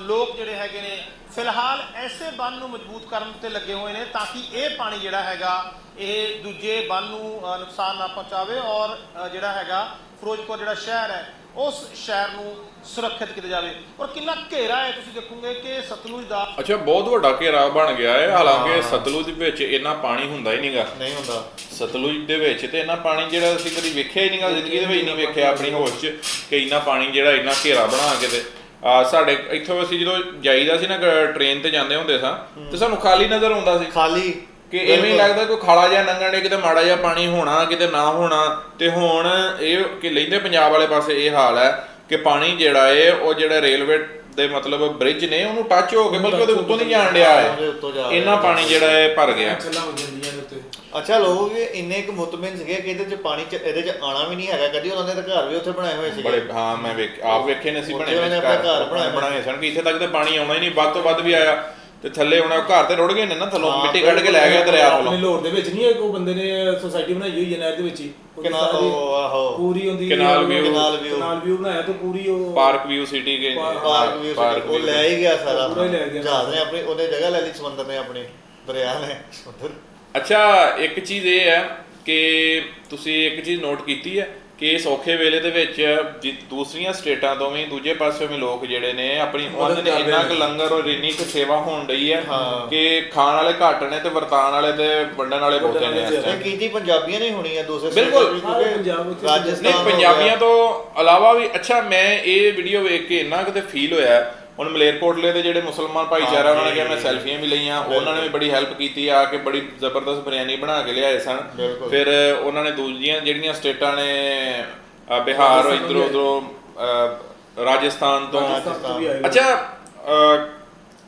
ਲੋਕ ਜਿਹੜੇ ਹੈਗੇ ਨੇ ਫਿਲਹਾਲ ਐਸੇ ਬੰਨ ਨੂੰ ਮਜ਼ਬੂਤ ਕਰਨ ਤੇ ਲੱਗੇ ਹੋਏ ਨੇ ਤਾਂ ਕਿ ਇਹ ਪਾਣੀ ਜਿਹੜਾ ਹੈਗਾ ਇਹ ਦੂਜੇ ਬੰਨ ਨੂੰ ਨੁਕਸਾਨ ਨਾ ਪਹੁੰਚਾਵੇ ਔਰ ਜਿਹੜਾ ਹੈਗਾ ਫਿਰੋਜ਼ਪੁਰ ਜਿਹੜਾ ਸ਼ਹਿਰ ਹੈ ਉਸ ਸ਼ਹਿਰ ਨੂੰ ਸੁਰੱਖਿਅਤ ਕੀਤਾ ਜਾਵੇ। ਔਰ ਕਿੰਨਾ ਘੇਰਾ ਹੈ ਤੁਸੀਂ ਦੇਖੋਗੇ ਕਿ ਸਤਲੁਜ ਦਾ ਅੱਛਾ ਬਹੁਤ ਵੱਡਾ ਘੇਰਾ ਬਣ ਗਿਆ ਹੈ। ਹਾਲਾਂਕਿ ਸਤਲੁਜ ਵਿੱਚ ਇੰਨਾ ਪਾਣੀ ਹੁੰਦਾ ਹੀ ਨਹੀਂਗਾ ਨਹੀਂ ਹੁੰਦਾ। ਸਤਲੁਜ ਦੇ ਵਿੱਚ ਤੇ ਇੰਨਾ ਪਾਣੀ ਜਿਹੜਾ ਅਸੀਂ ਕਦੀ ਵੇਖਿਆ ਹੀ ਨਹੀਂਗਾ ਜ਼ਿੰਦਗੀ ਦੇ ਵਿੱਚ ਨਹੀਂ ਵੇਖਿਆ ਆਪਣੀ ਹੋਸ਼ 'ਚ ਕਿ ਇੰਨਾ ਪਾਣੀ ਜਿਹੜਾ ਇੰਨਾ ਘੇਰਾ ਬਣਾ ਕੇ ਤੇ ਆ ਸਾਡੇ ਇੱਥੋਂ ਅਸੀਂ ਜਦੋਂ ਜਾਈਦਾ ਸੀ ਨਾ ਟ੍ਰੇਨ ਤੇ ਜਾਂਦੇ ਹੁੰਦੇ ਸਾਂ ਤੇ ਸਾਨੂੰ ਖਾਲੀ ਨਜ਼ਰ ਆਉਂਦਾ ਸੀ। ਖਾਲੀ। ਕਿ ਐਵੇਂ ਹੀ ਲੱਗਦਾ ਕੋਈ ਖਾਲਾ ਜਿਹਾ ਲੰਘਣ ਦੇ ਕਿਤੇ ਮਾੜਾ ਜਿਹਾ ਪਾਣੀ ਹੋਣਾ ਕਿਤੇ ਨਾ ਹੋਣਾ। ਤੇ ਹੁਣ ਇਹ ਕਿ ਲੈਂਦੇ ਪੰਜਾਬ ਵਾਲੇ ਪਾਸੇ ਇਹ ਹਾਲ ਹੈ ਕਿ ਪਾਣੀ ਜਿਹੜਾ ਏ ਉਹ ਜਿਹੜਾ ਰੇਲਵੇ ਦੇ ਮਤਲਬ ਬ੍ਰਿਜ ਨੇ ਉਹਨੂੰ ਟੱਚ ਹੋ ਕੇ ਬਲਕਿ ਉਹਦੇ ਉੱਤੋਂ ਨਹੀਂ ਜਾਣ ਡਿਆ ਜਾ ਹੈ। ਇੰਨਾ ਪਾਣੀ ਜਿਹੜਾ ਹੈ ਭਰ ਗਿਆ। ਚੱਲਾਂ ਹੋ ਜਾਂਦੀਆਂ ਨੇ ਉੱਤੇ। ਅੱਛਾ ਲੋਕ ਇੰਨੇ ਕੁ ਮੁਤਮਿਨ ਸੀਗੇ ਕਿ ਇਹਦੇ ਚ ਪਾਣੀ ਚ ਇਹਦੇ ਚ ਆਣਾ ਵੀ ਨਹੀਂ ਹੈਗਾ। ਕਦੀ ਉਹਨਾਂ ਨੇ ਤਾਂ ਘਰ ਵੀ ਉੱਥੇ ਬਣਾਏ ਹੋਏ ਸੀਗੇ। ਬੜੇ ਹਾਂ ਮੈਂ ਵੇਖ ਆਪ ਵੇਖੇ ਨੇ ਅਸੀਂ ਬਣੇ ਹੋਏ ਘਰ। ਬਣਾਏ ਬਣਾਏ ਸਨ ਕਿ ਇੱਥੇ ਤੱਕ ਤੇ ਪਾਣੀ ਆਉਣਾ ਹੀ ਨਹੀਂ। ਵੱਧ ਤੋਂ ਵੱਧ ਵੀ ਆਇਆ। ਤੇ ਥੱਲੇ ਹੁਣ ਘਰ ਤੇ ਰੁੜ ਗਏ ਨੇ ਨਾ ਥੱਲੋਂ ਮਿੱਟੀ ਕੱਢ ਕੇ ਲੈ ਗਿਆ ਦਰਿਆ ਆਪਣੇ ਲਾਹੌਰ ਦੇ ਵਿੱਚ ਨਹੀਂ ਉਹ ਬੰਦੇ ਨੇ ਸੁਸਾਇਟੀ ਬਣਾਈ ਹੋਈ ਹੈ ਨਹਿਰ ਦੇ ਵਿੱਚ ਹੀ। ਉਹਦੀ ਕਿਨਾਲ ਸਾਰੀ ਉਹ ਆਹੋ। ਪੂਰੀ ਹੁੰਦੀ canal view, canal view। Canal view ਬਣਾਇਆ ਤੇ ਪੂਰੀ ਉਹ ਪਾਰਕ ਵਿਊ ਸਿਟੀ ਕੇ ਪਾਰਕ ਵੀ ਪਾਰਕ ਉਹ ਲੈ ਹੀ ਗਿਆ ਸਾਰਾ। ਪੂਰਾ ਹੀ ਲੈ ਗਿਆ। ਜਹਾਜ਼ ਨੇ ਆਪਣੀ ਉਹਨੇ ਜਗ੍ਹਾ ਲੈ ਲਈ ਸਮੁੰਦਰ ਨੇ ਆਪਣੀ ਦਰਿਆ ਨੇ ਸਮੁੰਦਰ ਅੱਛਾ ਇੱਕ ਚੀਜ਼ ਇਹ ਹੈ ਕਿ ਤੁਸੀਂ ਇੱਕ ਚੀਜ਼ ਨੋਟ ਕੀਤੀ ਹੈ ਕਿ ਇਸ ਔਖੇ ਵੇਲੇ ਦੇ ਵਿੱਚ ਜਿ- ਦੂਸਰੀਆਂ ਸਟੇਟਾਂ ਤੋਂ ਵੀ ਦੂਜੇ ਪਾਸਿਓਂ ਵੀ ਲੋਕ ਜਿਹੜੇ ਨੇ ਆਪਣੀ ਉਹਨਾਂ ਨੇ ਇੰਨਾ ਕੁ ਲੰਗਰ ਔਰ ਇੰਨੀ ਕੁ ਸੇਵਾ ਹੋਣ ਰਹੀ ਹੈ ਕਿ ਖਾਣ ਵਾਲੇ ਘੱਟ ਨੇ ਤੇ ਵਰਤਾਨ ਵਾਲੇ ਤੇ ਵੰਡਣ ਵਾਲੇ ਬਹੁਤੇ ਨੇ ਇਸ ਇਹ time। ਕੀਤੀ ਪੰਜਾਬੀਆਂ ਨੇ ਹੋਣੀ ਹੈ ਦੂਸਰੇ ਬਿਲਕੁਲ। ਸਾਰੇ ਪੰਜਾਬ ਉੱਥੇ ਰਾਜਸਥਾਨ ਨਹੀਂ ਹੋ ਗਿਆ। ਪੰਜਾਬੀਆਂ ਤੋਂ ਇਲਾਵਾ ਵੀ ਅੱਛਾ ਮੈਂ ਇਹ ਵੀਡੀਓ ਵੇਖ ਕੇ ਇੰਨਾ ਕਿਤੇ ਫੀਲ ਹੋਇਆ ਹੁਣ ਮਲੇਰਕੋਟਲੇ ਦੇ ਜਿਹੜੇ ਮੁਸਲਮਾਨ ਭਾਈਚਾਰਾ ਉਹਨਾਂ ਨੇ ਕਿਹਾ ਮੈਂ ਸੈਲਫੀਆਂ ਵੀ ਲਈਆਂ ਉਹਨਾਂ ਨੇ ਵੀ ਬੜੀ ਹੈਲਪ ਕੀਤੀ ਆ ਕੇ ਬੜੀ ਜ਼ਬਰਦਸਤ ਬਿਰਿਆਨੀ ਬਣਾ ਕੇ ਲਿਆਏ ਸਨ। ਫਿਰ ਉਹਨਾਂ ਨੇ ਦੂਜੀਆਂ ਜਿਹੜੀਆਂ ਸਟੇਟਾਂ ਨੇ ਬਿਹਾਰ ਇਧਰੋਂ ਉਧਰੋਂ ਰਾਜਸਥਾਨ ਤੋਂ। ਅੱਛਾ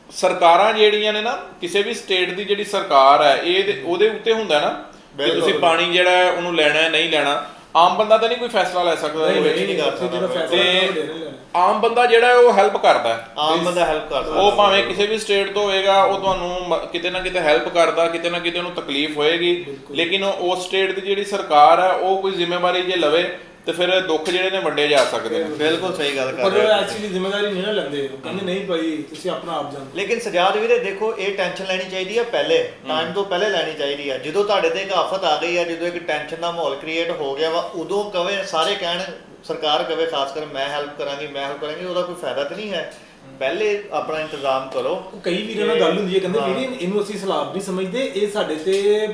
ਸਰਕਾਰਾਂ ਜਿਹੜੀਆਂ ਨੇ ਨਾ ਕਿਸੇ ਵੀ ਸਟੇਟ ਦੀ ਜਿਹੜੀ ਸਰਕਾਰ ਹੈ ਇਹ ਇਹਦੇ- ਉਹਦੇ ਉੱਤੇ ਹੁੰਦਾ ਨਾ ਕਿ। ਤੁਸੀਂ ਪਾਣੀ ਜਿਹੜਾ ਉਹਨੂੰ ਲੈਣਾ ਹੈ ਨਹੀਂ ਲੈਣਾ ਆਮ ਬੰਦਾ ਤਾਂ ਨਹੀਂ ਕੋਈ ਫੈਸਲਾ ਲੈ ਸਕਦਾ ਨਹੀਂ ਨਹੀਂ ਨਹੀਂ ਜਿਹੜਾ ਫੈਸਲਾ ਤੇ- ਉਹ ਦੇ ਲੈਣਾ। ਆਮ ਬੰਦਾ ਜਿਹੜਾ ਹੈ ਉਹ ਹੈਲਪ ਕਰਦਾ ਹੈ। ਆਮ ਬੰਦਾ ਹੈਲਪ ਕਰ ਸਕਦਾ ਉਹ ਭਾਵੇਂ ਕਿਸੇ ਵੀ ਸਟੇਟ ਤੋਂ ਹੋਏਗਾ ਉਹ ਤੁਹਾਨੂੰ ਮ- ਕਿਤੇ ਨਾ ਕਿਤੇ ਹੈਲਪ ਕਰਦਾ ਕਿਤੇ ਨਾ ਕਿਤੇ ਉਹਨੂੰ ਤਕਲੀਫ ਹੋਏਗੀ। ਲੇਕਿਨ ਉਹ ਉਸ ਸਟੇਟ ਦੀ ਜਿਹੜੀ ਸਰਕਾਰ ਹੈ ਉਹ ਕੋਈ ਜ਼ਿੰਮੇਵਾਰੀ ਜੇ ਲਵੇ ਤੇ ਫਿਰ ਦੁੱਖ ਜਿਹੜੇ ਨੇ ਵੰਡੇ ਜਾ ਸਕਦੇ ਨੇ। ਬਿਲਕੁਲ ਸਹੀ ਗੱਲ ਕਰ ਪਰ ਰਹੇ ਉਹ ਐਕਚੁਅਲੀ ਜ਼ਿੰਮੇਵਾਰੀ ਨਹੀਂ ਨਾ ਲੈਂਦੇ। ਉਹ ਕਹਿੰਦੇ ਨਹੀਂ ਭਾਈ ਤੁਸੀਂ ਆਪਣਾ ਆਪ ਜਾਣੋ। ਲੇਕਿਨ ਸਜਾਦ ਵੀਰੇ ਦੇਖੋ ਇਹ ਟੈਨਸ਼ਨ ਲੈਣੀ ਚਾਹੀਦੀ ਹੈ ਪਹਿਲੇ। ਟਾਈਮ ਤੋਂ ਪਹਿਲੇ ਲੈਣੀ ਚਾਹੀਦੀ ਹੈ ਜਦੋਂ ਤੁਹਾਡੇ ਤੇ ਇੱਕ ਆਫਤ ਆ ਗਈ ਹੈ ਜਦੋਂ ਇੱਕ ਟੈਨਸ਼ਨ ਦਾ ਮਾਹੌਲ ਕ੍ਰੀਏਟ ਹੋ ਗਿਆ ਵਾ ਉਦੋਂ ਕਵੇ ਸਾਰੇ ਕਹਿਣ ਸਰਕਾਰ ਕਵੇ ਖਾਸ ਕਰ ਮੈਂ ਹੈਲਪ ਕਰਾਂਗੀ ਮੈਂ ਹੈਲਪ ਕਰਾਂਗੀ ਉਹਦਾ ਕੋਈ ਫਾਇਦਾ ਤਾਂ ਨਹੀਂ ਹੈ। ਪਹਿਲੇ ਆਪਣਾ ਇੰਤਜ਼ਾਮ ਕਰੋ। ਕਈ ਵੀਰਾਂ ਨਾਲ ਗੱਲ ਹੁੰਦੀ ਹੈ ਕਹਿੰਦੇ ਵੀਰੇ ਇਹਨੂੰ ਅਸੀਂ ਸਲਾਬ ਨਹੀਂ ਸਮਝਦੇ। ਇਹ ਸਾਡੇ ਤੇ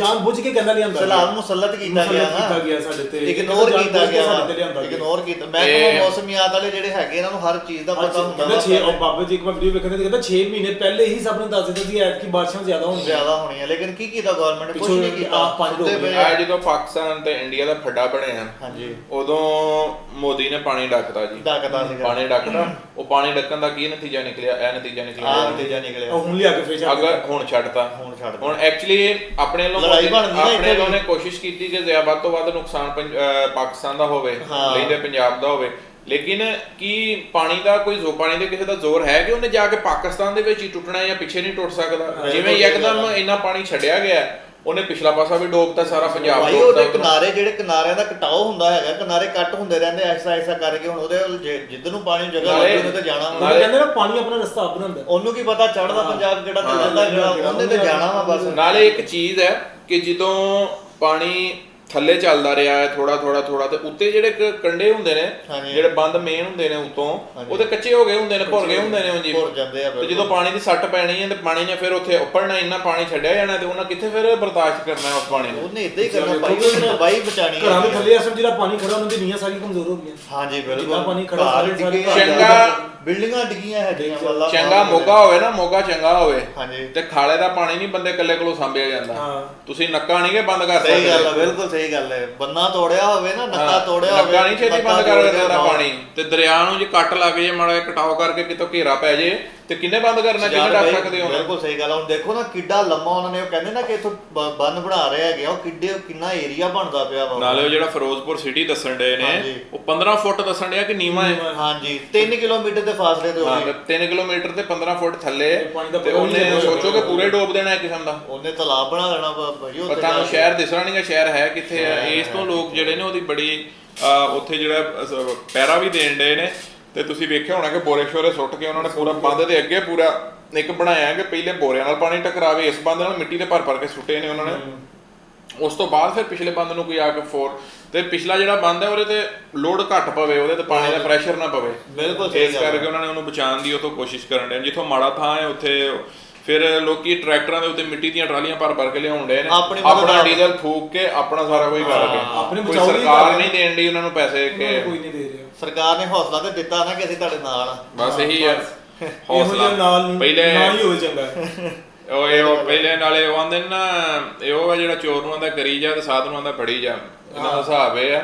ਜਾਣ ਬੁੱਝ ਕੇ ਕਹਿੰਦਾ ਲਿਆਂਦਾ ਸਲਾਮ ਮੁਸੱਲਤ ਕੀਤਾ ਗਿਆ ਮੁਸੱਲਤ ਕੀਤਾ ਗਿਆ ਸਾਡੇ ਤੇ। ਇਗਨੋਰ ਜਾਣ ਕੀਤਾ ਬੁੱਝ ਕੇ ਗਿਆ। ਸਾਡੇ ਤੇ ਲਿਆਂਦਾ ਗਿਆ ਇਗਨੋਰ ਕੀਤਾ। ਮੈਂ ਕਹਿੰਦਾ ਮੌਸਮੀਆਤ ਵਾਲੇ ਜਿਹੜੇ ਹੈਗੇ ਇਹਨਾਂ ਨੂੰ ਹਰ ਚੀਜ਼ ਦਾ ਪਤਾ ਹੁੰਦਾ ਕਹਿੰਦਾ ਵਾ। 6 ਉਹ ਬਾਬੇ ਜੀ ਇੱਕ ਵਾਰ ਵੀਡੀਓ ਵੇਖਦੇ ਤੇ ਕਹਿੰਦਾ 6 ਮਹੀਨੇ ਪਹਿਲੇ ਹੀ ਸਭ ਨੂੰ ਦੱਸ ਦਿੱਤਾ ਸੀ ਐਤ ਕੀ ਬਾਰਿਸ਼ਾਂ ਜ਼ਿਆਦਾ ਹੋਣਗੀਆਂ ਜ਼ਿਆਦਾ ਹੋਣੀ ਹੈ ਲੇਕਿਨ ਕੀ ਕੀਤਾ ਗਵਰਨਮੈਂਟ ਕੁਝ ਪਿੱਛੋਂ ਨਹੀਂ ਕੀਤਾ। ਆਪ ਪੰਜ ਹੋ ਗਏ। ਪਏ ਆ। ਆ। ਜਦੋਂ ਪਾਕਿਸਤਾਨ ਤੇ ਇੰਡੀਆ ਦਾ ਫੱਡਾ ਬਣਿਆ ਹਾਂਜੀ। ਉਦੋਂ ਮੋਦੀ ਨੇ ਪਾਣੀ ਡੱਕਦਾ ਜੀ। ਡੱਕਦਾ ਸੀਗਾ। ਪਾਣੀ ਡੱਕਦਾ ਉਹ ਪਾਣੀ ਡੱਕਣ ਦਾ ਕੀ ਨਤੀਜਾ ਨਿਕਲਿਆ? ਇਹ ਨਤੀਜਾ ਆਹ ਨਿਕਲਿਆ ਨਤੀਜਾ ਨਿਕਲਿਆ। ਉਹ ਹੁਣ ਲਿਆ ਕੇ ਫੇਰ ਛੱਡ ਅਗਰ ਹੁਣ ਛੱਡਤਾ। ਹੁਣ ਛੱਡ ਦਿੱਤਾ। ਹੁਣ ਐਕਚੁਅਲੀ ਆਪਣੇ ਵੱਲੋਂ ਲੜਾਈ ਬਣ ਗਈ ਨਾ ਆਪਣੇ ਇੱਥੇ ਵੱਲੋਂ ਵੀ। ਨੇ ਕੋਸ਼ਿਸ਼ ਕੀਤੀ ਕਿ ਜ਼ਿਆਦਾ ਵੱਧ ਤੋਂ ਵੱਧ ਨੁਕਸਾਨ ਪਾਕਿਸਤਾਨ ਦਾ ਹੋਵੇ ਹਾਂ। ਲੈਂਦੇ ਪੰਜਾਬ ਦਾ ਹੋਵੇ ਲੇਕਿਨ ਕੀ ਪਾਣੀ ਦਾ ਕੋਈ ਜ਼ੋ ਪਾਣੀ ਦੇ ਕਿਸੇ ਦਾ ਜ਼ੋਰ ਹੈ ਕਿ ਉਹਨੇ ਜਾ ਕੇ ਪਾਕਿਸਤਾਨ ਦੇ ਵਿੱਚ ਹੀ ਟੁੱਟਣਾ ਹੈ ਜਾਂ ਪਿੱਛੇ ਨਹੀਂ ਟੁੱਟ ਸਕਦਾ ਜਿਵੇਂ ਇੱਕਦਮ ਇੰਨਾ ਪਾਣੀ ਛੱਡਿਆ ਗਿਆ ਉਹਨੇ ਪਿਛਲਾ ਪਾਸਾ ਵੀ ਡੋਬਤਾ ਸਾਰਾ ਪੰਜਾਬ ਭਾਈ ਉਹਦੇ। ਕਿਨਾਰੇ ਜਿਹੜੇ ਕਿਨਾਰਿਆਂ ਦਾ ਕਟਾਓ ਹੁੰਦਾ ਹੈਗਾ ਕਿਨਾਰੇ ਕੱਟ ਹੁੰਦੇ ਰਹਿੰਦੇ ਐਸਾ ਐਸਾ ਕਰਕੇ ਹੁਣ ਉਹਦੇ ਜਿੱਧਰ ਨੂੰ ਪਾਣੀ ਜਗ੍ਹਾ ਲੱਗੇ ਉਹਨੇ ਤੇ ਜਾਣਾ। ਉਹ ਕਹਿੰਦੇ ਨਾ ਪਾਣੀ ਆਪਣਾ ਰਸਤਾ ਆਪ ਬਣਾਉਂਦਾ ਉਹਨੂੰ ਕੀ ਪਤਾ ਚੜਦਾ ਪੰਜਾਬ ਕਿਹੜਾ ਤੇ ਜਾਂਦਾ ਕਿਹੜਾ ਉਹਨੇ ਤੇ ਜਾਣਾ ਵਾ ਬਸ ਨਾਲੇ ਇੱਕ ਚੀਜ਼ ਹੈ ਕਿ ਜਦੋਂ ਪਾਣੀ ਥੱਲੇ ਚੱਲਦਾ ਰਿਹਾ ਹੈ ਥੋੜਾ ਥੋੜਾ ਥੋੜਾ ਤੇ ਉੱਤੇ ਜਿਹੜੇ ਕੰਡੇ ਹੁੰਦੇ ਨੇ। ਜਿਹੜੇ ਬੰਦ ਮੇਨ ਹੁੰਦੇ ਨੇ ਉਤੋਂ। ਉਹਦੇ ਕੱਚੇ ਹੋ ਗਏ ਹੁੰਦੇ ਨੇ ਭੁਰ ਗਏ ਹੁੰਦੇ ਨੇ। ਭੁਰ ਜਾਂਦੇ ਆ ਤੇ। ਜਦੋਂ ਪਾਣੀ ਦੀ ਸੱਟ ਪੈਣੀ ਹੈ ਤੇ ਪਾਣੀ ਨੇ ਫਿਰ ਉੱਥੇ ਉੱਪੜਨਾ ਇੰਨਾ ਪਾਣੀ ਛੱਡਿਆ ਜਾਣਾ ਤੇ ਉਹਨਾਂ ਕਿੱਥੇ ਫਿਰ ਬਰਦਾਸ਼ਤ ਕਰਨਾ ਉਸ ਪਾਣੀ ਨੂੰ ਉਹਨੇ ਇਦਾਂ ਹੀ ਕਰਨਾ ਭਾਈ ਉਹਨੇ ਤਬਾਹੀ ਬਚਾਣੀ ਘਰਾਂ ਦੇ ਥੱਲੇ ਅਸਲ ਜਿਹੜਾ ਪਾਣੀ ਖੜਾ ਉਹਨਾਂ ਦੀ ਨੀਆਂ ਸਾਰੀ ਕਮਜ਼ੋਰ ਹੋ ਗਈਆਂ ਹਾਂਜੀ ਬਿਲਕੁਲ ਪਾਣੀ ਖੜਾ ਸਾਰੇ- ਚੰਗਾ- ਬਿਲਡਿੰਗਾਂ ਡਿੱਗੀਆਂ ਹੈਗੀਆਂ ਵੱਲਾ ਚੰਗਾ ਮੋਗਾ ਹੋਵੇ ਨਾ ਮੋਗਾ ਚੰਗਾ ਹੋਵੇ ਹਾਂਜੀ। ਤੇ ਖਾਲੇ ਦਾ ਪਾਣੀ ਨਹੀਂ ਬੰਦੇ ਇਕੱਲੇ ਕੋਲੋਂ ਸਾਂਭਿਆ ਜਾਂਦਾ। ਹਾਂ। ਤੁਸੀਂ ਨੱਕਾ ਨਹੀਂ ਕਿ ਬੰਦ ਕਰ ਸਹੀ ਗੱਲ ਹੈ ਸਕਦੇ ਬਿਲਕੁਲ ਸਹੀ ਗੱਲ ਹੈ ਬੰਨਾ ਤੋੜਿਆ ਹੋਵੇ ਨਾ ਨੱਕਾ ਤੋੜਿਆ ਹੋਵੇ ਨੱਕਾ ਨਹੀਂ ਛੇਤੀ ਬੰਦ ਕਰ ਦਿੰਦਾ ਪਾਣੀ। ਤੇ ਦਰਿਆ ਨੂੰ ਜੇ ਕੱਟ ਲੱਗ ਜੇ ਮਾੜਾ ਕਟਾਓ ਕਰਕੇ ਕਿਤੋਂ ਘੇਰਾ ਪੈ ਜੇ ਤੇ ਕਿੰਨੇ ਬੰਦ ਕਰਨਾ ਕਿੰਨੇ ਡੱਕ ਸਕਦੇ ਹੋ ਬਿਲਕੁਲ ਸਹੀ ਗੱਲ। ਹੁਣ ਦੇਖੋ ਨਾ ਕਿੱਡਾ ਲੰਮਾ ਉਹਨਾਂ ਨੇ ਉਹ ਕਹਿੰਦੇ ਨਾ ਕਿ ਇਥੋਂ ਬੰਨ ਬਣਾ ਰਹੇ ਹੈਗੇ ਆ, ਉਹ ਕਿੱਡੇ ਕਿੰਨਾ ਏਰੀਆ ਬਣਦਾ ਪਿਆ ਵਾ। ਨਾਲੇ ਉਹ ਜਿਹੜਾ ਫਿਰੋਜ਼ਪੁਰ ਸਿਟੀ ਦੱਸਣ ਦੇ ਨੇ। ਉਹ 15 ਫੁੱਟ ਦੱਸਣ ਡਿਆ ਕਿ ਨੀਵਾ ਹੈ? ਹਾਂਜੀ। 3 ਕਿਲੋਮੀਟਰ ਦੇ ਫਾਸਲੇ ਤੇ ਹਾਂ ਹੋਵੇ 3 ਕਿਲੋਮੀਟਰ ਤੇ 15 ਫੁੱਟ ਥੱਲੇ ਤੇ ਪਾਣੀ ਦਾ ਤੇ ਪਤਾ ਵੀ ਨਹੀਂ ਉਹਨੇ। ਸੋਚੋ ਕਿ ਪੂਰੇ ਡੋਬ ਦੇਣਾ ਹੈ ਕਿਸਮ ਦਾ। ਉਹਨੇ ਤਾਲਾਬ ਬਣਾ ਲੈਣਾ ਵਾ ਭਾਈ ਜਾ ਕੇ। ਸ਼ਹਿਰ ਦਿਸਣਾ ਨਹੀਂਗਾ ਸ਼ਹਿਰ ਹੈ ਕਿੱਥੇ ਹੈ ਸ਼ਹਿਰ ਇਸ ਤੋਂ ਲੋਕ ਜਿਹੜੇ ਨੇ ਉਹਦੀ ਬੜੀ ਅਹ, ਉੱਥੇ ਜਿਹੜਾ ਅਹ, ਪੈਰਾ ਵੀ ਦੇਣ ਡਏ ਨੇ। ਤੇ ਤੁਸੀਂ ਵੇਖਿਆ ਹੋਣਾ ਕਿ ਬੋਰੇ ਸ਼ੋਰੇ ਸੁੱਟ ਕੇ ਉਹਨਾਂ ਨੇ ਪੂਰਾ ਬੰਦ ਦੇ ਅੱਗੇ ਪੂਰਾ ਇੱਕ ਬਣਾਇਆ ਕਿ ਪਹਿਲੇ ਬੋਰਿਆਂ ਨਾਲ ਪਾਣੀ ਟਕਰਾਵੇ ਇਸ ਬੰਦ ਨਾਲ ਮਿੱਟੀ ਦੇ ਭਰ ਭਰ ਕੇ ਸੁੱਟੇ ਨੇ ਉਹਨਾਂ ਨੇ। ਉਸ ਤੋਂ ਬਾਅਦ ਫਿਰ ਪਿਛਲੇ ਬੰਦ ਨੂੰ ਕੋਈ ਆ ਕੇ ਫੋਰ ਤੇ ਪਿਛਲਾ ਜਿਹੜਾ ਬੰਦ ਹੈ ਉਹਦੇ ਤੇ ਲੋਡ ਘੱਟ ਪਵੇ ਉਹਦੇ ਤੇ ਪਾਣੀ ਦਾ ਪ੍ਰੈਸ਼ਰ ਨਾ ਪਵੇ। ਬਿਲਕੁਲ ਸਹੀ ਇਸ ਹੈ। ਕਰਕੇ ਉਹਨਾਂ ਨੇ ਉਹਨੂੰ ਬਚਾਉਣ ਦੀ ਉਹ ਤੋਂ ਕੋਸ਼ਿਸ਼ ਕਰਨ ਦੇ ਜਿੱਥੋਂ ਮਾੜਾ ਥਾਂ ਹੈ ਉੱਥੇ ਫਿਰ ਲੋਕੀ ਟਰੈਕਟਰਾਂ ਦੇ ਉੱਤੇ ਮਿੱਟੀ ਦੀਆਂ ਟਰਾਲੀਆਂ ਭਰ ਭਰ ਕੇ ਲਿਆਉਣ ਡਏ ਨੇ। ਆਪਣੀ ਨਾਲ। ਡੀਜ਼ਲ ਫੂਕ ਕੇ ਆਪਣਾ ਸਾਰਾ ਕੁਝ ਕਰਕੇ ਆਪਣੇ ਕੋਈ ਸਰਕਾਰ ਨਹੀਂ ਦੇਣ ਦੀ ਉਹਨਾਂ ਨੂੰ ਪੈਸੇ ਕਿ। ਕੋਈ ਨਹੀਂ ਦੇ ਰਿਹਾ। ਸਰਕਾਰ ਨੇ ਹੌਸਲਾ ਤੇ ਦਿੱਤਾ ਨਾ ਕਿ ਅਸੀਂ ਤੁਹਾਡੇ ਨਾਲ ਆ। ਬਸ ਇਹੀ ਹੈ ਜਿਹਾ ਨਾਲ ਪਹਿਲੇ ਨਾ ਹੀ ਹੋਵੇ ਚੰਗਾ। ਉਹ ਇਹ ਉਹ ਪਹਿਲੇ ਨਾਲੇ ਉਹ ਆਂਦੇ ਨੇ ਇਹ ਉਹ ਜਿਹੜਾ ਚੋਰ ਨੂੰ ਆਂਦਾ ਕਰੀ ਜਾ ਤੇ ਸਾਧ ਨੂੰ ਆਂਦਾ ਫੜੀ ਜਾ। ਇਹਨਾਂ ਦਾ ਹਿਸਾਬ ਇਹ ਆ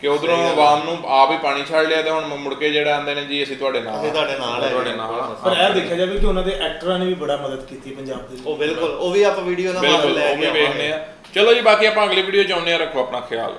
ਕਿ ਉਧਰੋਂ ਆਵਾਮ ਨੂੰ ਆਪ ਹੀ ਪਾਣੀ ਛੱਡ ਲਿਆ ਤੇ ਹੁਣ ਮੁੜ ਕੇ ਜਿਹੜਾ ਆਂਦੇ ਨੇ ਜੀ ਅਸੀਂ ਤੁਹਾਡੇ ਨਾਲ ਅਸੀਂ ਤੁਹਾਡੇ ਨਾਲ। ਤੁਹਾਡੇ ਨਾਲ। ਪਰ ਇਹ ਦੇਖਿਆ ਜਾਵੇ ਕਿ ਉਹਨਾਂ ਦੇ ਐਕਟਰਾਂ ਨੇ ਵੀ ਬੜਾ ਮਦਦ ਕੀਤੀ ਪੰਜਾਬ ਦੇ। ਉਹ ਬਿਲਕੁਲ ਉਹ ਵੀ ਆਪਾਂ ਵੀਡੀਓ ਦਾ ਮਾਲ ਬਿਲਕੁਲ ਲੈ ਉਹ ਕੇ ਵੀ ਵੇਖਨੇ ਆ। ਚਲੋ ਜੀ ਬਾਕੀ ਆਪਾਂ ਅਗਲੀ ਵੀਡੀਓ ਚ ਆਉਂਦੇ ਆ ਰੱਖੋ ਆਪਣਾ ਖਿਆਲ।